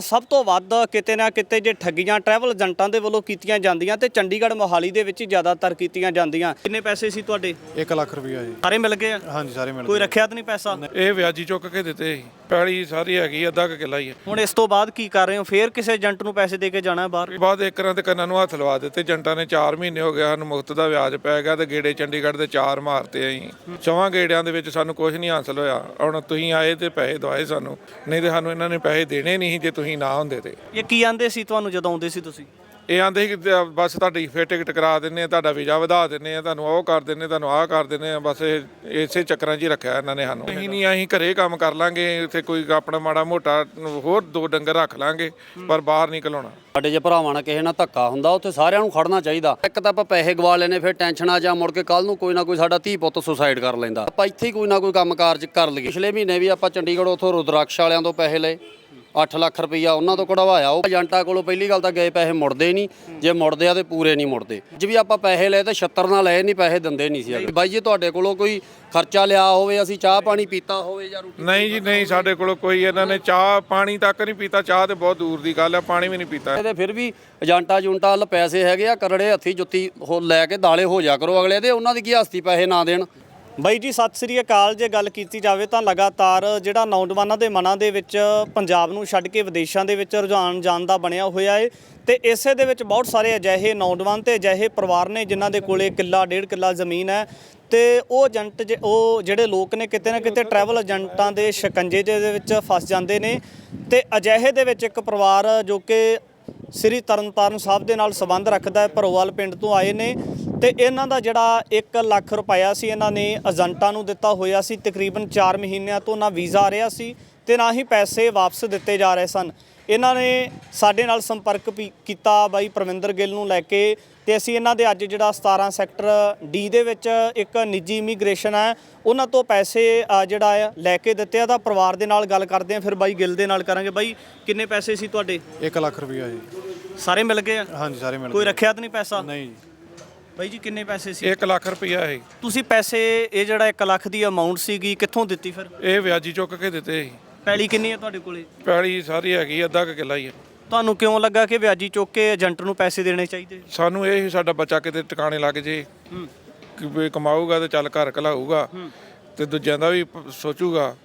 ਸਭ ਤੋਂ ਵੱਧ ਕਿਤੇ ਨਾ ਕਿਤੇ ਜੇ ਠੱਗੀਆਂ ਟਰੈਵਲ ਏਜੰਟਾਂ ਦੇ ਵੱਲੋਂ ਕੀਤੀਆਂ ਜਾਂਦੀਆਂ ਤੇ ਚੰਡੀਗੜ੍ਹ ਮੋਹਾਲੀ ਦੇ ਵਿੱਚ ਹੀ ਜ਼ਿਆਦਾਤਰ ਕੀਤੀਆਂ ਜਾਂਦੀਆਂ। ਕਿੰਨੇ ਪੈਸੇ ਸੀ ਤੁਹਾਡੇ? 1 ਲੱਖ ਰੁਪਈਆ ਜੀ। ਸਾਰੇ ਮਿਲ ਗਏ ਆ? ਹਾਂਜੀ ਸਾਰੇ ਮਿਲ ਕੋਈ ਗਏ। ਰੱਖਿਆ ਤਾਂ ਨਹੀਂ ਪੈਸਾ? ਇਹ ਵਿਆਜੀ ਚੁੱਕ ਕੇ ਦਿੱਤੇ ਸੀ। ਪੈਲੀ ਸਾਰੀ ਹੈਗੀ ਅੱਧਾ ਕੁ ਕਿੱਲਾ ਹੀ ਹੈ ਹੁਣ ਇਸ ਤੋਂ ਬਾਅਦ ਕੀ ਕਰ ਰਹੇ ਹੋ? ਫੇਰ ਕਿਸੇ ਏਜੰਟ ਨੂੰ ਪੈਸੇ ਦੇ ਕੇ ਜਾਣਾ ਹੈ ਬਾਹਰ? ਬਾਅਦ ਏਕਰਾਂ ਤੇ ਕੰਨਾਂ ਨੂੰ ਹੱਥ ਲਵਾ ਦਿੱਤੇ। ਏਜੰਟਾਂ ਨੇ 4 ਮਹੀਨੇ ਹੋ ਗਏ ਸਾਨੂੰ ਮੁਫਤ ਦਾ ਵਿਆਜ ਪੈ ਗਿਆ ਤੇ ਗੇੜੇ ਚੰਡੀਗੜ੍ਹ ਦੇ ਚਾਰ ਮਾਰਤੇ ਅਸੀਂ। ਚੌਵਾਂ ਗੇੜਿਆਂ ਦੇ ਵਿੱਚ ਸਾਨੂੰ ਕੁਝ ਨਹੀਂ ਹਾਸਲ ਹੋਇਆ। ਹੁਣ ਤੁਸੀਂ ਆਏ ਤੇ ਪੈਸੇ ਦਵਾਏ ਸਾਨੂੰ। ਨਹੀਂ ਤੇ ਸਾਨੂੰ ਇਹਨਾਂ ਨੇ ਪੈਸੇ ਦੇਣੇ ਨਹੀਂ ਸੀ ਜੇ ਤੁਸੀਂ ਨਾ ਹੁੰਦੇ ਤੇ। ਇਹ ਕੀ ਆਂਦੇ ਸੀ ਤੁਹਾਨੂੰ ਜਦੋਂ ਆਉਂਦੇ ਸੀ ਤੁਸੀਂ? ਇਹ ਆਂਦੇ ਸੀ ਕਿ ਤੇ ਬਸ ਤੁਹਾਡੀ ਫੇਰ ਟਿਕਟ ਕਰਾ ਦਿੰਨੇ ਆ ਤੁਹਾਡਾ ਵੀਜ਼ਾ ਵਧਾ ਦਿੰਨੇ ਆ ਤੁਹਾਨੂੰ ਉਹ ਕਰ ਦਿੰਨੇ ਤੁਹਾਨੂੰ ਆਹ ਕਰ ਦਿੰਨੇ ਆ ਬਸ ਇਹ ਇਸੇ ਚੱਕਰਾਂ 'ਚ ਹੀ ਰੱਖਿਆ ਇਹਨਾਂ ਨੇ ਸਾਨੂੰ। ਅਸੀਂ ਨਹੀਂ ਅਸੀਂ ਘਰੇ ਕੰਮ ਕਰ ਲਾਂਗੇ ਇੱਥੇ ਕੋਈ ਆਪਣਾ ਮਾੜਾ ਮੋਟਾ ਹੋਰ ਦੋ ਡੰਗਰ ਰੱਖ ਲਾਂਗੇ ਪਰ ਬਾਹਰ ਨਹੀਂ ਘਲਾਉਣਾ। ਸਾਡੇ ਜੇ ਭਰਾਵਾਂ ਨਾਲ ਕਿਸੇ ਨਾਲ ਧੱਕਾ ਹੁੰਦਾ ਉੱਥੇ ਸਾਰਿਆਂ ਨੂੰ ਖੜਨਾ ਚਾਹੀਦਾ। ਇੱਕ ਤਾਂ ਆਪਾਂ ਪੈਸੇ ਗਵਾ ਲੈਨੇ ਫਿਰ ਟੈਨਸ਼ਨ ਆ ਜਾ ਮੁੜ ਕੇ ਕੱਲ ਨੂੰ ਕੋਈ ਨਾ ਕੋਈ ਸਾਡਾ ਧੀ ਪੁੱਤ ਸੁਸਾਈਡ ਕਰ ਲੈਂਦਾ। ਆਪਾਂ ਇੱਥੇ ਹੀ ਕੋਈ ਨਾ ਕੋਈ ਕੰਮ ਕਾਰਜ ਕਰ ਲਈਏ। ਪਿਛਲੇ ਮਹੀਨੇ ਵੀ ਆਪਾਂ ਚੰਡੀਗੜ੍ਹ ਉਥੋਂ ਰੁਦਰਾਕਸ਼ ਵਾਲਿਆਂ ਤੋਂ ਪੈਸੇ ਲਏ। 8 ਲੱਖ ਰੁਪਈਆ ਉਹਨਾਂ ਤੋਂ ਕਢਵਾਇਆ। ਉਹ ਏਜੰਟਾਂ ਕੋਲੋਂ ਪਹਿਲੀ ਗੱਲ ਤਾਂ ਗਏ ਪੈਸੇ ਮੁੜਦੇ ਨਹੀਂ। ਜੇ ਮੁੜਦੇ ਆ ਤੇ ਪੂਰੇ ਨਹੀਂ ਮੁੜਦੇ। ਜੇ ਵੀ ਆਪਾਂ ਪੈਸੇ ਲਏ ਤਾਂ 76 ਨਾਲ ਲਏ ਨਹੀਂ ਪੈਸੇ ਦਿੰਦੇ ਨਹੀਂ ਸੀ। ਬਾਈ ਜੀ ਤੁਹਾਡੇ ਕੋਲੋਂ ਕੋਈ ਖਰਚਾ ਲਿਆ ਹੋਵੇ ਅਸੀਂ ਚਾਹ ਪਾਣੀ ਪੀਤਾ ਹੋਵੇ ਜਾਂ ਰੋਟੀ ਨਹੀਂ ਜੀ ਨਹੀਂ ਸਾਡੇ ਕੋਲ ਕੋਈ ਇਹਨਾਂ ਨੇ ਚਾਹ ਪਾਣੀ ਤੱਕ ਨਹੀਂ ਪੀਤਾ। ਚਾਹ ਤੇ ਬਹੁਤ ਦੂਰ ਦੀ ਗੱਲ ਹੈ ਪਾਣੀ ਵੀ ਨਹੀਂ ਪੀਤਾ। ਤੇ ਫਿਰ ਵੀ ਏਜੰਟਾਂ ਜੁੰਟਾਂ ਵੱਲ ਪੈਸੇ ਹੈਗੇ ਆ ਕਰੜੇ ਹੱਥੀ ਜੁੱਤੀ ਹੋ ਲੈ ਕੇ ਦਾਲੇ ਹੋ ਜਾ ਕਰੋ ਅਗਲੇ ਦੇ। ਉਹਨਾਂ ਦੀ ਕੀ ਹਸਤੀ ਪੈਸੇ ਨਾ ਦੇਣ? ਬਾਈ ਜੀ, ਸਤਿ ਸ੍ਰੀ ਅਕਾਲ। ਜੇ ਗੱਲ ਕੀਤੀ ਜਾਵੇ ਤਾਂ ਲਗਾਤਾਰ ਜਿਹੜਾ ਨੌਜਵਾਨਾਂ ਦੇ ਮਨਾਂ ਦੇ ਵਿੱਚ ਪੰਜਾਬ ਨੂੰ ਛੱਡ ਕੇ ਵਿਦੇਸ਼ਾਂ ਦੇ ਵਿੱਚ ਰੁਝਾਨ ਜਾਣ ਦਾ ਬਣਿਆ ਹੋਇਆ ਏ, ਤੇ ਇਸੇ ਦੇ ਵਿੱਚ ਬਹੁਤ ਸਾਰੇ ਅਜਿਹੇ ਨੌਜਵਾਨ ਤੇ ਅਜਿਹੇ ਪਰਿਵਾਰ ਨੇ ਜਿਨ੍ਹਾਂ ਦੇ ਕੋਲੇ ਕਿੱਲਾ, ਡੇਢ ਕਿੱਲਾ ਜ਼ਮੀਨ ਹੈ ਤੇ ਉਹ ਏਜੰਟ ਜੇ- ਉਹ ਜਿਹੜੇ ਲੋਕ ਨੇ ਕਿਤੇ ਨਾ ਕਿਤੇ ਟਰੈਵਲ ਏਜੰਟਾਂ ਦੇ ਸ਼ਿਕੰਜੇ ਦੇ ਵਿੱਚ ਫਸ ਜਾਂਦੇ ਨੇ ਤੇ ਅਜਿਹੇ ਦੇ ਵਿੱਚ ਇੱਕ ਪਰਿਵਾਰ ਜੋ ਕਿ ਸ੍ਰੀ ਤਰਨਤਾਰਨ ਸਾਹਿਬ ਦੇ ਨਾਲ ਸੰਬੰਧ ਰੱਖਦਾ ਹੈ, ਭਰੋਵਾਲ ਪਿੰਡ ਤੋਂ ਆਏ ਨੇ ਤੇ ਇਹਨਾਂ ਦਾ ਜਿਹੜਾ 1 ਲੱਖ ਰੁਪਇਆ ਸੀ ਇਹਨਾਂ ਨੇ ਏਜੰਟਾਂ ਨੂੰ ਦਿੱਤਾ ਹੋਇਆ ਸੀ। ਤਕਰੀਬਨ 4 ਮਹੀਨਿਆਂ ਤੋਂ ਨਾ ਵੀਜ਼ਾ ਆ ਰਿਹਾ ਸੀ ਤੇ ਨਾ ਹੀ ਪੈਸੇ ਵਾਪਸ ਦਿੱਤੇ ਜਾ ਰਹੇ ਸਨ। ਇਹਨਾਂ ਨੇ ਸਾਡੇ ਨਾਲ ਸੰਪਰਕ ਵੀ ਕੀਤਾ ਬਾਈ ਪ੍ਰਵਿੰਦਰ ਗਿੱਲ ਨੂੰ ਲੈ ਕੇ ਤੇ ਅਸੀਂ ਇਹਨਾਂ ਦੇ ਅੱਜ ਜਿਹੜਾ 17 ਸੈਕਟਰ ਡੀ ਦੇ ਵਿੱਚ ਇੱਕ ਨਿੱਜੀ ਇਮੀਗ੍ਰੇਸ਼ਨ ਹੈ ਉਹਨਾਂ ਤੋਂ ਪੈਸੇ ਜਿਹੜਾ ਆ ਲੈ ਕੇ ਦਿੱਤੇ ਆ ਤਾਂ ਪਰਿਵਾਰ ਦੇ ਨਾਲ ਗੱਲ ਕਰਦੇ ਆ ਫਿਰ ਬਾਈ ਗਿੱਲ ਦੇ ਨਾਲ ਕਰਾਂਗੇ। ਬਾਈ ਕਿੰਨੇ ਪੈਸੇ ਸੀ ਤੁਹਾਡੇ? 1 ਲੱਖ ਰੁਪਈਆ ਜੀ। ਸਾਰੇ ਮਿਲ ਗਏ ਆ? ਹਾਂਜੀ ਸਾਰੇ ਮਿਲ ਕੋਈ ਗਏ। ਰੱਖਿਆ ਤਾਂ ਨਹੀਂ ਪੈਸਾ? ਨਹੀਂ ਜੀ। ਬਾਈ ਜੀ ਕਿੰਨੇ ਪੈਸੇ ਸੀ? 1 ਲੱਖ ਰੁਪਇਆ ਹੈ ਤੁਸੀਂ ਪੈਸੇ ਇਹ ਜਿਹੜਾ 1 ਲੱਖ ਦੀ ਅਮਾਉਂਟ ਸੀਗੀ ਕਿੱਥੋਂ ਦਿੱਤੀ ਫਿਰ? ਇਹ ਵਿਆਜੀ ਚੁੱਕ ਕੇ ਦਿੱਤੇ ਸੀ। ਪੈਲੀ ਕਿੰਨੀ ਹੈ ਤੁਹਾਡੇ ਕੋਲੇ? ਪੈਲੀ ਸਾਰੀ ਹੈਗੀ ਅੱਧਾ ਕੁ ਕਿੱਲਾ ਹੀ ਹੈ ਤੁਹਾਨੂੰ ਕਿਉਂ ਲੱਗਾ ਕਿ ਵਿਆਜੀ ਚੁੱਕ ਕੇ ਏਜੰਟ ਨੂੰ ਪੈਸੇ ਦੇਣੇ ਚਾਹੀਦੇ? ਸਾਨੂੰ ਇਹ ਸੀ ਸਾਡਾ ਬੱਚਾ ਕਿਤੇ ਟਿਕਾਣੇ ਲੱਗ ਜੇ। ਹੂੰ। ਕਿ ਵੀ ਕਮਾਊਗਾ ਤੇ ਚੱਲ ਘਰ ਘਲਾਊਗਾ। ਤੇ ਦੂਜਿਆਂ ਦਾ ਵੀ ਪ- ਸੋਚੂਗਾ।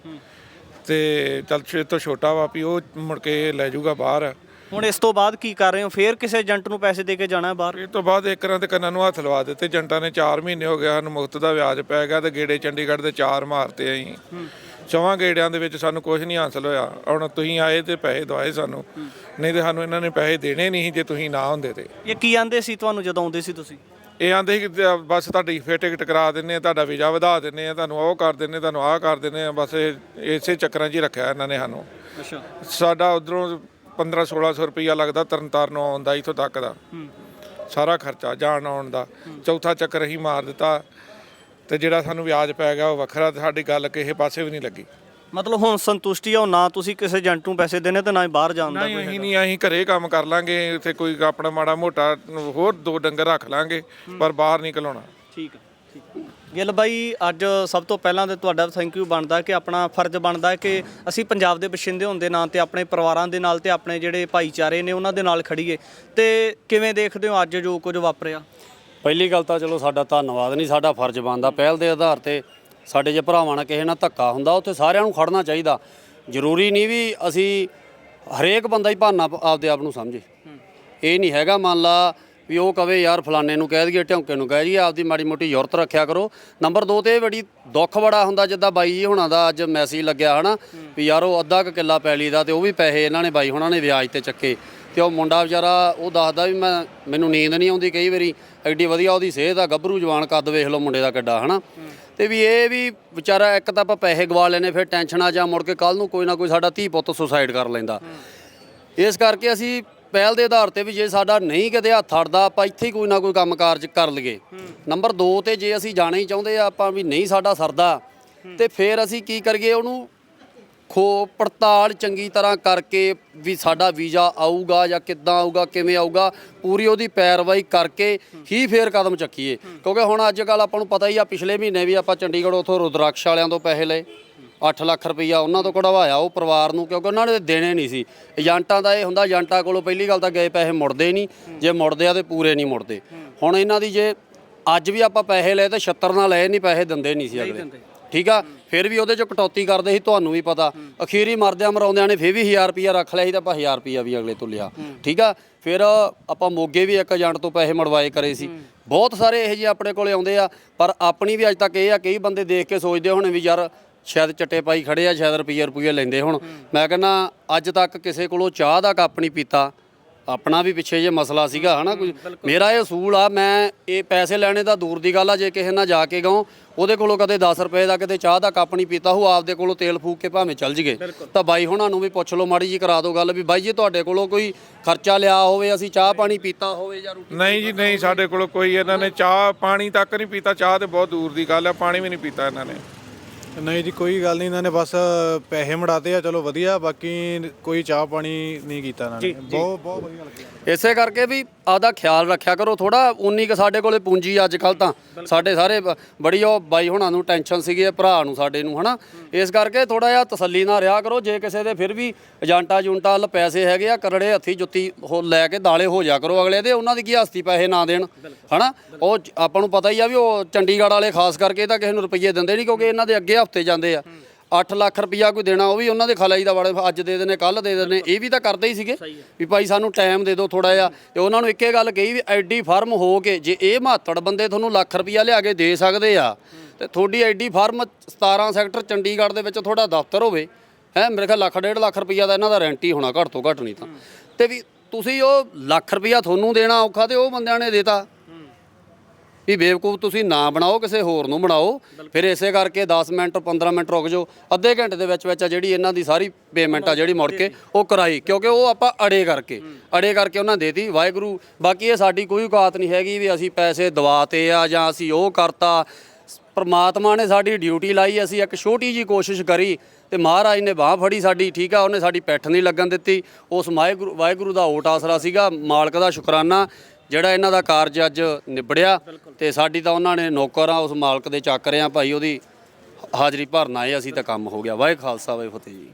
ਤੇ ਚੱਲ ਛੇ ਤੋਂ ਛੋਟਾ ਵਾ ਵੀ ਉਹ ਮੁੜ ਕੇ ਲੈ ਜਾਊਗਾ ਬਾਹਰ। ਹੁਣ ਇਸ ਤੋਂ ਬਾਅਦ ਕੀ ਕਰ ਰਹੇ ਹੋ? ਫੇਰ ਕਿਸੇ ਏਜੰਟ ਨੂੰ ਪੈਸੇ ਦੇ ਕੇ ਜਾਣਾ ਬਾਹਰ? ਇਹ ਤੋਂ ਬਾਅਦ ਏਕਰਾਂ ਤੇ ਕੰਨਾਂ ਨੂੰ ਹੱਥ ਲਵਾ ਦਿੱਤੇ। ਏਜੰਟਾਂ ਨੇ 4 ਮਹੀਨੇ ਹੋ ਗਏ ਸਾਨੂੰ ਮੁਫਤ ਦਾ ਵਿਆਜ ਪੈ ਗਿਆ ਤੇ ਗੇੜੇ ਚੰਡੀਗੜ੍ਹ ਦੇ ਚਾਰ ਮਾਰਤੇ ਅਸੀਂ ਚੌਵਾਂ ਗੇੜਿਆਂ ਦੇ ਵਿੱਚ ਸਾਨੂੰ ਕੁਝ ਨਹੀਂ ਹਾਸਲ ਹੋਇਆ। ਹੁਣ ਤੁਸੀਂ ਆਏ ਤੇ ਪੈਸੇ ਦਵਾਏ ਸਾਨੂੰ। ਨਹੀਂ ਤੇ ਸਾਨੂੰ ਇਹਨਾਂ ਨੇ ਪੈਸੇ ਦੇਣੇ ਨਹੀਂ ਜੇ ਤੁਸੀਂ ਨਾ ਹੁੰਦੇ ਤੇ। ਇਹ ਕੀ ਆਂਦੇ ਸੀ ਤੁਹਾਨੂੰ ਜਦੋਂ ਆਉਂਦੇ ਸੀ ਤੁਸੀਂ? ਇਹ ਆਂਦੇ ਸੀ ਕਿ ਬਸ ਤੁਹਾਡੀ ਫੇਰ ਟਿਕਟ ਕਰਾ ਦਿੰਨੇ ਆ ਤੁਹਾਡਾ ਵੀਜ਼ਾ ਵਧਾ ਦਿੰਨੇ ਆ ਤੁਹਾਨੂੰ ਉਹ ਕਰ ਦਿੰਨੇ ਤੁਹਾਨੂੰ ਆਹ ਕਰ ਦਿੰਨੇ ਆ। ਬਸ ਇਸੇ ਚੱਕਰਾਂ 'ਚ ਹੀ ਰੱਖਿਆ ਇਹਨਾਂ ਨੇ ਸਾਨੂੰ। ਅੱਛਾ। ਸਾਡਾ ਉਧਰੋਂ 15 1600 ਰੁਪਈਆ ਲੱਗਦਾ ਤਰਨਤਾਰਨ ਨੂੰ ਆਉਂਦਾ ਇੱਥੋਂ ਤੱਕ ਦਾ। ਸਾਰਾ ਖਰਚਾ ਜਾਣ ਆਉਣ ਦਾ। ਚੌਥਾ ਚੱਕਰ ਅਸੀਂ ਮਾਰ ਦਿੱਤਾ ਤੇ ਜਿਹੜਾ ਸਾਨੂੰ ਵਿਆਜ ਪੈ ਗਿਆ ਉਹ ਵੱਖਰਾ ਤੇ ਸਾਡੀ ਗੱਲ ਕਿਸੇ ਪਾਸੇ ਵੀ ਨਹੀਂ ਲੱਗੀ। ਮਤਲਬ ਹੁਣ ਸੰਤੁਸ਼ਟੀ ਆ ਉਹ ਨਾ ਤੁਸੀਂ ਕਿਸੇ ਏਜੰਟ ਨੂੰ ਪੈਸੇ ਦੇਣੇ ਤੇ ਨਾ ਹੀ ਬਾਹਰ ਜਾਣ ਦਾ ਨਹੀਂ ਅਸੀਂ ਨਹੀਂ ਅਸੀਂ ਘਰੇ ਕੰਮ ਕਰ ਲਾਂਗੇ ਇੱਥੇ ਕੋਈ ਆਪਣਾ ਮਾੜਾ ਮੋਟਾ ਹੋਰ ਦੋ ਡੰਗਰ ਰੱਖ ਲਾਂਗੇ ਪਰ ਬਾਹਰ ਨਹੀਂ ਘਲਾਉਣਾ। ਠੀਕ ਹੈ ਠੀਕ ਹੈ। ਗਿੱਲ ਬਾਈ, ਅੱਜ ਸਭ ਤੋਂ ਪਹਿਲਾਂ ਤੇ ਤੁਹਾਡਾ ਥੈਂਕ ਯੂ ਬਣਦਾ ਕਿ ਆਪਣਾ ਫਰਜ਼ ਬਣਦਾ ਕਿ ਅਸੀਂ ਪੰਜਾਬ ਦੇ ਵਸਿੰਦੇ ਹੋਣ ਦੇ ਨਾਂ ਤੇ ਆਪਣੇ ਪਰਿਵਾਰਾਂ ਦੇ ਨਾਲ ਤੇ ਆਪਣੇ ਜਿਹੜੇ ਭਾਈਚਾਰੇ ਨੇ ਉਹਨਾਂ ਦੇ ਨਾਲ ਖੜੀਏ ਤੇ ਕਿਵੇਂ ਦੇਖਦੇ ਹੋ ਅੱਜ ਜੋ ਕੁਝ ਵਾਪਰਿਆ? ਪਹਿਲੀ ਗੱਲ ਤਾਂ ਚਲੋ ਸਾਡਾ ਧੰਨਵਾਦ ਨਹੀਂ, ਸਾਡਾ ਫਰਜ਼ ਬਣਦਾ। ਪਹਿਲ ਦੇ ਆਧਾਰ ਤੇ ਸਾਡੇ ਜੇ ਭਰਾਵਾਂ ਨਾਲ ਕਿਸੇ ਨਾਲ ਧੱਕਾ ਹੁੰਦਾ, ਉੱਥੇ ਸਾਰਿਆਂ ਨੂੰ ਖੜਨਾ ਚਾਹੀਦਾ। ਜ਼ਰੂਰੀ ਨਹੀਂ ਵੀ ਅਸੀਂ ਹਰੇਕ ਬੰਦਾ ਹੀ ਭਾਨਾ ਆਪਦੇ ਆਪ ਨੂੰ ਸਮਝੇ। ਇਹ ਨਹੀਂ ਹੈਗਾ, ਮੰਨ ਲਾ ਵੀ ਉਹ ਕਵੇ, ਯਾਰ ਫਲਾਣੇ ਨੂੰ ਕਹਿ ਦਈਏ, ਢੌਂਕੇ ਨੂੰ ਕਹਿ ਦਈਏ, ਆਪਦੀ ਮਾੜੀ ਮੋਟੀ ਯੁਰਤ ਰੱਖਿਆ ਕਰੋ। ਨੰਬਰ 2 ਤੇ ਇਹ ਬੜੀ ਦੁੱਖ ਬੜਾ ਹੁੰਦਾ ਜਿੱਦਾਂ ਬਾਈ ਜੀ ਹੁਣਾਂ ਦਾ ਅੱਜ ਮੈਸੇਜ ਲੱਗਿਆ, ਹਨਾ, ਵੀ ਯਾਰ ਉਹ ਅੱਧਾ ਕੁ ਕਿੱਲਾ ਪੈਲੀ ਦਾ ਤੇ ਉਹ ਵੀ ਪੈਸੇ ਇਹਨਾਂ ਨੇ ਬਾਈ ਹੁਣਾਂ ਨੇ ਵਿਆਜ ਤੇ ਚੱਕੇ। ਤੇ ਉਹ ਮੁੰਡਾ ਵਿਚਾਰਾ ਉਹ ਦੱਸਦਾ ਵੀ ਮੈਂ, ਮੈਨੂੰ ਨੀਂਦ ਨਹੀਂ ਆਉਂਦੀ ਕਈ ਵਾਰੀ, ਐਡੀ ਵਧੀਆ ਉਹਦੀ ਸਿਹਤ ਆ, ਗੱਭਰੂ ਜਵਾਨ ਕੱਦ ਵੇਖ ਲਓ ਮੁੰਡੇ ਦਾ ਕਿੱਡਾ, ਹਨਾ। ਤੇ ਵੀ ਇਹ ਵੀ ਵਿਚਾਰਾ ਇੱਕ ਤਾਂ ਆਪਾਂ ਪੈਸੇ ਗਵਾ ਲੈਨੇ ਫਿਰ ਟੈਨਸ਼ਨ ਆ ਜਾ ਮੁੜ ਕੇ ਕੱਲ ਨੂੰ ਕੋਈ ਨਾ ਕੋਈ ਸਾਡਾ ਧੀ ਪੁੱਤ ਸੁਸਾਈਡ ਕਰ ਲੈਂਦਾ। ਇਸ ਕਰਕੇ ਅਸੀਂ ਪਹਿਲ ਦੇ ਆਧਾਰ ਤੇ ਵੀ ਜੇ ਸਾਡਾ ਨਹੀਂ ਕਿਤੇ ਹੱਥ ਅੜਦਾ ਆਪਾਂ ਇੱਥੇ ਹੀ ਕੋਈ ਨਾ ਕੋਈ ਕੰਮ ਕਾਰਜ ਕਰ ਲਈਏ। ਨੰਬਰ 2 ਤੇ ਜੇ ਅਸੀਂ ਜਾਣਾ ਹੀ ਚਾਹੁੰਦੇ ਆ, ਆਪਾਂ ਵੀ ਨਹੀਂ ਸਾਡਾ ਸਰਦਾ, ਤੇ ਫਿਰ ਅਸੀਂ ਕੀ ਕਰੀਏ ਉਹਨੂੰ? ਖੋ ਪੜਤਾਲ ਚੰਗੀ ਤਰ੍ਹਾਂ ਕਰਕੇ ਵੀ ਸਾਡਾ ਵੀਜ਼ਾ ਆਊਗਾ ਜਾਂ ਕਿੱਦਾਂ ਆਊਗਾ, ਕਿਵੇਂ ਆਊਗਾ, ਪੂਰੀ ਉਹਦੀ ਪੈਰਵਾਈ ਕਰਕੇ ਹੀ ਫੇਰ ਕਦਮ ਚੱਕੀਏ। ਕਿਉਂਕਿ ਹੁਣ ਅੱਜ ਕੱਲ ਆਪਾਂ ਨੂੰ ਪਤਾ ਹੀ ਆ, ਪਿਛਲੇ ਮਹੀਨੇ ਵੀ ਆਪਾਂ ਚੰਡੀਗੜ੍ਹ ਉਥੋਂ ਰੁਦਰਾਕਸ਼ ਵਾਲਿਆਂ ਤੋਂ ਪੈਸੇ ਲਏ। 8 ਲੱਖ ਰੁਪਈਆ ਉਹਨਾਂ ਤੋਂ ਕਢਵਾਇਆ ਉਹ ਪਰਿਵਾਰ ਨੂੰ ਕਿਉਂਕਿ ਉਹਨਾਂ ਨੇ ਦੇਣੇ ਨਹੀਂ ਸੀ। ਏਜੰਟਾਂ ਦਾ ਇਹ ਹੁੰਦਾ ਏਜੰਟਾਂ ਕੋਲੋਂ ਪਹਿਲੀ ਗੱਲ ਤਾਂ ਗਏ ਪੈਸੇ ਮੁੜਦੇ ਨਹੀਂ। ਜੇ ਮੁੜਦੇ ਆ ਤੇ ਪੂਰੇ ਨਹੀਂ ਮੁੜਦੇ। ਹੁਣ ਇਹਨਾਂ ਦੀ ਜੇ ਅੱਜ ਵੀ ਆਪਾਂ ਪੈਸੇ ਲਏ ਤਾਂ 76 ਨਾਲ ਲਏ ਨਹੀਂ ਪੈਸੇ ਦਿੰਦੇ ਨਹੀਂ ਸੀ ਅਗਲੇ। ਠੀਕ ਆ? ਫਿਰ ਵੀ ਉਹਦੇ ਚ ਕਟੌਤੀ ਕਰਦੇ ਸੀ ਤੁਹਾਨੂੰ ਵੀ ਪਤਾ। ਅਖੀਰੀ ਮਰਦਿਆਂ ਮਰਾਉਂਦਿਆਂ ਨੇ ਫਿਰ ਵੀ 1000 ਰੁਪਿਆ ਰੱਖ ਲਿਆ ਸੀ ਤਾਂ ਆਪਾਂ 1000 ਰੁਪਿਆ ਵੀ ਅਗਲੇ ਤੋਂ ਲਿਆ। ਠੀਕ ਆ? ਫਿਰ ਆਪਾਂ ਮੋਗੇ ਵੀ ਇੱਕ ਏਜੰਟ ਤੋਂ ਪੈਸੇ ਮੜਵਾਏ ਕਰੇ ਸੀ। ਬਹੁਤ ਸਾਰੇ ਇਹੋ ਜਿਹੇ ਆਪਣੇ ਕੋਲੇ ਆਉਂਦੇ ਆ ਪਰ ਆਪਣੀ ਵੀ ਅੱਜ ਤੱਕ ਇਹ ਆ ਕਈ ਬੰਦੇ ਦੇਖ ਕੇ ਸੋਚਦੇ ਹੋਣੇ ਵੀ ਯਾਰ ਸ਼ਾਇਦ ਚਿੱਟੇ ਪਾਈ ਖੜੇ ਆ ਸ਼ਾਇਦ ਰੁਪਈਆ ਰੁਪਈਆ ਲੈਂਦੇ ਹੁਣ। ਮੈਂ ਕਹਿੰਦਾ ਅੱਜ ਤੱਕ ਕਿਸੇ ਕੋਲੋਂ ਚਾਹ ਦਾ ਕੱਪ ਨਹੀਂ ਪੀਤਾ। ਆਪਣਾ ਵੀ ਪਿੱਛੇ ਜੇ ਮਸਲਾ ਸੀਗਾ ਹਨਾ ਕੁਝ ਮੇਰਾ ਇਹ ਅਸੂਲ ਆ ਮੈਂ ਇਹ ਪੈਸੇ ਲੈਣੇ ਤਾਂ ਦੂਰ ਦੀ ਗੱਲ ਆ ਜੇ ਕਿਸੇ ਨਾਲ ਜਾ ਕੇ ਗਾਉ ਉਹਦੇ ਕੋਲੋਂ ਕਦੇ 10 ਰੁਪਏ ਦਾ ਕਦੇ ਚਾਹ ਦਾ ਕੱਪ ਨਹੀਂ ਪੀਤਾ ਉਹ ਆਪਦੇ ਕੋਲੋਂ ਤੇਲ ਫੂਕ ਕੇ ਭਾਵੇਂ ਚੱਲ ਜਗੇ ਤਾਂ ਬਾਈ ਹੁਣਾਂ ਨੂੰ ਵੀ ਪੁੱਛ ਲਓ ਮਾੜੀ ਜੀ ਕਰਾ ਦਿਓ ਗੱਲ ਵੀ ਬਾਈ ਜੀ ਤੁਹਾਡੇ ਕੋਲੋਂ ਕੋਈ ਖਰਚਾ ਲਿਆ ਹੋਵੇ ਅਸੀਂ ਚਾਹ ਪਾਣੀ ਪੀਤਾ ਹੋਵੇ ਜਾਂ ਰੋਟੀ ਨਹੀਂ ਜੀ ਨਹੀਂ ਸਾਡੇ ਕੋਲ ਕੋਈ ਇਹਨਾਂ ਨੇ ਚਾਹ ਪਾਣੀ ਤੱਕ ਨਹੀਂ ਪੀਤਾ ਚਾਹ ਤੇ ਬਹੁਤ ਦੂਰ ਦੀ ਗੱਲ ਹੈ ਪਾਣੀ ਵੀ ਨਹੀਂ ਪੀਤਾ ਇਹਨਾਂ ਨੇ। ਨਹੀਂ ਜੀ ਕੋਈ ਗੱਲ ਨਹੀਂ ਇਹਨਾਂ ਨੇ ਬਸ ਪੈਸੇ ਮੜਾਤੇ ਆ ਚਲੋ ਵਧੀਆ ਬਾਕੀ ਕੋਈ ਚਾਹ ਪਾਣੀ ਨਹੀਂ ਕੀਤਾ ਇਹਨਾਂ ਨੇ। ਬਹੁਤ ਬਹੁਤ ਵਧੀਆ ਲੱਗਿਆ। ਇਸੇ ਕਰਕੇ ਵੀ ਆਦਾ ਖਿਆਲ ਰੱਖਿਆ ਕਰੋ ਥੋੜਾ ਉਨੀ ਕ ਸਾਡੇ ਕੋਲੇ ਪੂੰਜੀ ਅੱਜ ਕੱਲ ਤਾਂ। ਸਾਡੇ ਸਾਰੇ ਬ- ਬੜੀ ਉਹ ਬਾਈ ਹੁਣਾਂ ਨੂੰ ਟੈਨਸ਼ਨ ਸੀਗੀ ਇਹ ਭਰਾ ਨੂੰ ਸਾਡੇ ਨੂੰ ਹਨਾ। ਇਸ ਕਰਕੇ ਥੋੜਾ ਜਿਹਾ ਤਸੱਲੀ ਨਾਲ ਰਿਹਾ ਕਰੋ ਜੇ ਕਿਸੇ ਦੇ ਫਿਰ ਵੀ ਏਜੰਟਾ ਜੁੰਟਾ ਵੱਲ ਪੈਸੇ ਹੈਗੇ ਆ ਕਰੜੇ ਹੱਥੀ ਜੁੱਤੀ ਹੋ ਲੈ ਕੇ ਦਾਲੇ ਹੋ ਜਾ ਕਰੋ ਅਗਲੇ ਦੇ ਉਹਨਾਂ ਦੀ ਕੀ ਹਸਤੀ ਪੈਸੇ ਨਾ ਦੇਣ ਹਨਾ। ਉਹ ਜ- ਆਪਾਂ ਨੂੰ ਪਤਾ ਹੀ ਆ ਵੀ ਉਹ ਚੰਡੀਗੜ੍ਹ ਵਾਲੇ ਖਾਸ ਕਰਕੇ ਤਾਂ ਕਿਸੇ ਨੂੰ ਰੁਪਈਏ ਦਿੰਦੇ ਨਹੀਂ ਕਿਉਂਕਿ ਇਹਨਾਂ ਦੇ ਅੱਗੇ ਹਫ਼ਤੇ ਜਾਂਦੇ ਆ। 8 ਲੱਖ ਰੁਪਈਆ ਕੋਈ ਦੇਣਾ ਉਹ ਵੀ ਉਹਨਾਂ ਦੇ ਖਲਾਈ ਦਾ ਬੜੇ ਅੱਜ ਦੇ ਦੇਣੇ ਕੱਲ ਦੇ ਦੇਣੇ ਇਹ ਵੀ ਤਾਂ ਕਰਦੇ ਹੀ ਸੀਗੇ। ਵੀ ਭਾਈ ਸਾਨੂੰ ਟਾਈਮ ਦੇ ਦਿਓ ਥੋੜਾ ਜਿਹਾ। ਤੇ ਉਹਨਾਂ ਨੂੰ ਇੱਕੇ ਗੱਲ ਕਹੀ ਵੀ ਐਡੀ ਫਰਮ ਹੋ ਕੇ ਜੇ ਇਹ ਮਾਤੜ ਬੰਦੇ ਤੁਹਾਨੂੰ ਲੱਖ ਰੁਪਈਆ ਲਿਆ ਕੇ ਦੇ ਸਕਦੇ ਆ ਤੇ ਤੁਹਾਡੀ ਐਡੀ ਫਰਮ 17 ਸੈਕਟਰ ਚੰਡੀਗੜ੍ਹ ਦੇ ਵਿੱਚ ਤੁਹਾਡਾ ਦਫ਼ਤਰ ਹੋਵੇ ਹੈ ਮੇਰੇ ਖਿਆਲ ਲੱਖ ਡੇਢ ਲੱਖ ਰੁਪਈਆ ਦਾ ਇਹਨਾਂ ਦਾ ਰੈਂਟ ਹੀ ਹੋਣਾ ਘੱਟ ਤੋਂ ਘੱਟ ਨਹੀਂ ਤਾਂ। ਤੇ ਵੀ ਤੁਸੀਂ ਉਹ ਲੱਖ ਰੁਪਈਆ ਤੁਹਾਨੂੰ ਦੇਣਾ ਔਖਾ ਤੇ ਉਹ ਬੰਦਿਆਂ ਨੇ ਦੇਤਾ। ਵੀ ਬੇਵਕੂਫ ਤੁਸੀਂ ਨਾ ਬਣਾਓ, ਕਿਸੇ ਹੋਰ ਨੂੰ ਬਣਾਓ। ਫਿਰ ਇਸੇ ਕਰਕੇ 10 ਮਿੰਟ 15 ਮਿੰਟ ਰੁਕ ਜਾਓ। ਅੱਧੇ ਘੰਟੇ ਦੇ ਵਿੱਚ ਵਿੱਚ ਆ ਜਿਹੜੀ ਇਹਨਾਂ ਦੀ ਸਾਰੀ ਪੇਮੈਂਟ ਆ ਜਿਹੜੀ ਮੁੜ ਕੇ ਉਹ ਕਰਾਈ। ਕਿਉਂਕਿ ਉਹ ਆਪਾਂ ਅੜੇ ਕਰਕੇ ਅੜੇ ਕਰਕੇ ਉਹਨਾਂ ਦੇਤੀ। ਵਾਹਿਗੁਰੂ, ਬਾਕੀ ਇਹ ਸਾਡੀ ਕੋਈ ਔਕਾਤ ਨਹੀਂ ਹੈਗੀ ਵੀ ਅਸੀਂ ਪੈਸੇ ਦਵਾਤੇ ਆ ਜਾਂ ਅਸੀਂ ਉਹ ਕਰਤਾ। ਪਰਮਾਤਮਾ ਨੇ ਸਾਡੀ ਡਿਊਟੀ ਲਾਈ, ਅਸੀਂ ਇੱਕ ਛੋਟੀ ਜੀ ਕੋਸ਼ਿਸ਼ ਕਰੀ ਤੇ ਮਹਾਰਾਜ ਨੇ ਬਾਹ ਫੜੀ ਸਾਡੀ, ਠੀਕ ਆ, ਉਹਨੇ ਸਾਡੀ ਪਿੱਠ ਨਹੀਂ ਲੱਗਣ ਦਿੱਤੀ। ਉਸ ਵਾਹਿਗੁਰੂ ਵਾਹਿਗੁਰੂ ਦਾ ਓਟ ਆਸਰਾ ਸੀਗਾ, ਮਾਲਕ ਦਾ ਸ਼ੁਕਰਾਨਾ। ਜਿਹੜਾ ਇਹਨਾਂ ਦਾ ਕਾਰਜ ਅੱਜ ਨਿਬੜਿਆ ਤੇ ਸਾਡੀ ਤਾਂ ਉਹਨਾਂ ਨੇ ਨੌਕਰ ਆ ਉਸ ਮਾਲਕ ਦੇ ਚਾਕਰ ਆ ਭਾਈ ਉਹਦੀ ਹਾਜ਼ਰੀ ਭਰਨ ਆਏ ਅਸੀਂ ਤਾਂ ਕੰਮ ਹੋ ਗਿਆ। ਵਾਹਿ ਖਾਲਸਾ ਵਾਹਿ ਫਤਿਹ ਜੀ।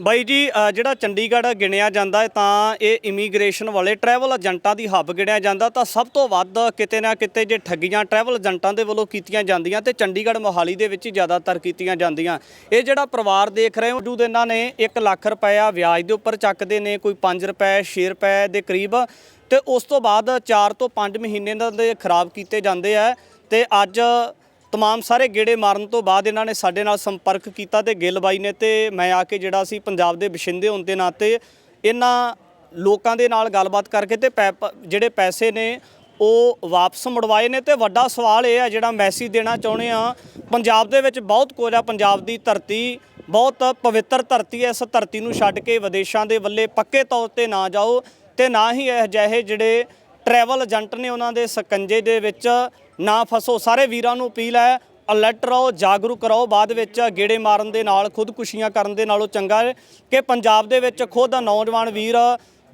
ਬਾਈ ਜੀ ਜਿਹੜਾ ਚੰਡੀਗੜ੍ਹ ਗਿਣਿਆ ਜਾਂਦਾ ਹੈ ਤਾਂ ਇਹ ਇਮੀਗ੍ਰੇਸ਼ਨ ਵਾਲੇ ਟਰੈਵਲ ਏਜੰਟਾਂ ਦੀ ਹੱਬ ਗਿਣਿਆ ਜਾਂਦਾ ਤਾਂ ਸਭ ਤੋਂ ਵੱਧ ਕਿਤੇ ਨਾ ਕਿਤੇ ਜੇ ਠੱਗੀਆਂ ਟਰੈਵਲ ਏਜੰਟਾਂ ਦੇ ਵੱਲੋਂ ਕੀਤੀਆਂ ਜਾਂਦੀਆਂ ਤੇ ਚੰਡੀਗੜ੍ਹ ਮੋਹਾਲੀ ਦੇ ਵਿੱਚ ਜ਼ਿਆਦਾਤਰ ਕੀਤੀਆਂ ਜਾਂਦੀਆਂ। ਇਹ ਜਿਹੜਾ ਪਰਿਵਾਰ ਦੇਖ ਰਹੇ ਹੋ ਜੂਦ ਇਹਨਾਂ ਨੇ 1 ਲੱਖ ਰੁਪਇਆ ਵਿਆਜ ਦੇ ਉੱਪਰ ਚੱਕਦੇ ਨੇ ਕੋਈ 5 ਰੁਪਏ 6 ਰੁਪਏ ਦੇ ਕਰੀਬ। ਤੇ ਉਸ ਤੋਂ ਬਾਅਦ 4 ਤੋਂ 5 ਮਹੀਨੇ ਦਾ ਦੇ ਖਰਾਬ ਕੀਤੇ ਜਾਂਦੇ ਆ ਤੇ ਅੱਜ ਤਮਾਮ ਸਾਰੇ ਗੇੜੇ ਮਾਰਨ ਤੋਂ ਬਾਅਦ ਇਹਨਾਂ ਨੇ ਸਾਡੇ ਨਾਲ ਸੰਪਰਕ ਕੀਤਾ ਤੇ ਗਿੱਲ ਬਾਈ ਨੇ ਤੇ ਮੈਂ ਆ ਕੇ ਜਿਹੜਾ ਸੀ ਪੰਜਾਬ ਦੇ ਵਸਿੰਦੇ ਹੋਣ ਦੇ ਨਾਤੇ ਇਹਨਾਂ ਲੋਕਾਂ ਦੇ ਨਾਲ ਗੱਲਬਾਤ ਕਰਕੇ ਤੇ ਪੈ- ਪ- ਜਿਹੜੇ ਪੈਸੇ ਨੇ ਉਹ ਵਾਪਸ ਮੁੜਵਾਏ ਨੇ ਤੇ ਵੱਡਾ ਸਵਾਲ ਇਹ ਹੈ ਜਿਹੜਾ ਮੈਸੇਜ ਦੇਣਾ ਚਾਹੁੰਦੇ ਆ ਪੰਜਾਬ ਦੇ ਵਿੱਚ ਬਹੁਤ ਕੁਝ ਆ, ਪੰਜਾਬ ਦੀ ਧਰਤੀ ਬਹੁਤ ਪਵਿੱਤਰ ਧਰਤੀ ਹੈ, ਇਸ ਧਰਤੀ ਨੂੰ ਛੱਡ ਕੇ ਵਿਦੇਸ਼ਾਂ ਦੇ ਵੱਲੇ ਪੱਕੇ ਤੌਰ ਤੇ ਨਾ ਜਾਓ ਤੇ ਨਾ ਹੀ ਇਹ ਜਿਹੇ ਜਿਹੜੇ ਟਰੈਵਲ ਏਜੰਟ ਨੇ ਉਹਨਾਂ ਦੇ ਸਕੰਜੇ ਦੇ ਵਿੱਚ ਨਾ ਫਸੋ। ਸਾਰੇ ਵੀਰਾਂ ਨੂੰ ਅਪੀਲ ਹੈ ਅਲਰਟ ਰਹੋ, ਜਾਗਰੂਕ ਰਹੋ, ਬਾਅਦ ਵਿੱਚ ਗੇੜੇ ਮਾਰਨ ਦੇ ਨਾਲ, ਖੁਦਕੁਸ਼ੀਆਂ ਕਰਨ ਦੇ ਨਾਲੋਂ ਚੰਗਾ ਹੈ ਕਿ ਪੰਜਾਬ ਦੇ ਵਿੱਚ ਖੁਦ ਨੌਜਵਾਨ ਵੀਰ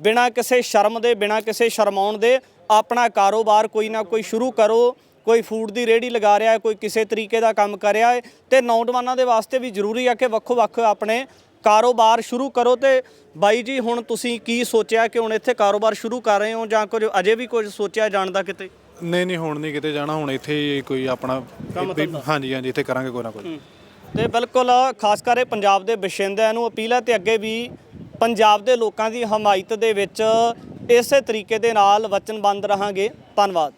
ਬਿਨਾਂ ਕਿਸੇ ਸ਼ਰਮ ਦੇ ਬਿਨਾਂ ਕਿਸੇ ਸ਼ਰਮਾਉਣ ਦੇ ਆਪਣਾ ਕਾਰੋਬਾਰ ਕੋਈ ਨਾ ਕੋਈ ਸ਼ੁਰੂ ਕਰੋ। ਕੋਈ ਫੂਡ ਦੀ ਰੇਹੜੀ ਲਗਾ ਰਿਹਾ ਹੈ ਕੋਈ ਕਿਸੇ ਤਰੀਕੇ ਦਾ ਕੰਮ ਕਰ ਰਿਹਾ ਹੈ ਤੇ ਨੌਜਵਾਨਾਂ ਦੇ ਵਾਸਤੇ ਵੀ ਜ਼ਰੂਰੀ ਹੈ ਕਿ ਵੱਖੋ ਵੱਖ ਆਪਣੇ ਕਾਰੋਬਾਰ ਸ਼ੁਰੂ ਕਰੋ। ਤੇ ਬਾਈ ਜੀ ਹੁਣ ਤੁਸੀਂ ਕੀ ਸੋਚਿਆ ਕਿ ਹੁਣ ਇੱਥੇ ਕਾਰੋਬਾਰ ਸ਼ੁਰੂ ਕਰ ਰਹੇ ਹੋ ਜਾਂ ਕੁਝ ਅਜੇ ਵੀ ਕੁਝ ਸੋਚਿਆ ਜਾਣਦਾ ਕਿਤੇ? ਨਹੀਂ ਨਹੀਂ ਹੁਣ ਨਹੀਂ ਕਿਤੇ ਜਾਣਾ ਹੁਣ ਇੱਥੇ ਹੀ ਕੋਈ ਆਪਣਾ ਹਾਂਜੀ ਹਾਂਜੀ ਇੱਥੇ ਕਰਾਂਗੇ ਕੋਈ ਨਾ ਕੋਈ। ਤੇ ਬਿਲਕੁਲ ਖਾਸ ਕਰ ਇਹ ਪੰਜਾਬ ਦੇ ਵਸਿੰਦਿਆਂ ਨੂੰ ਅਪੀਲ ਹੈ ਤੇ ਅੱਗੇ ਵੀ ਪੰਜਾਬ ਦੇ ਲੋਕਾਂ ਦੀ ਹਮਾਇਤ ਦੇ ਵਿੱਚ ਇਸੇ ਤਰੀਕੇ ਦੇ ਨਾਲ ਵਚਨਬੰਦ ਰਹਾਂਗੇ। ਧੰਨਵਾਦ।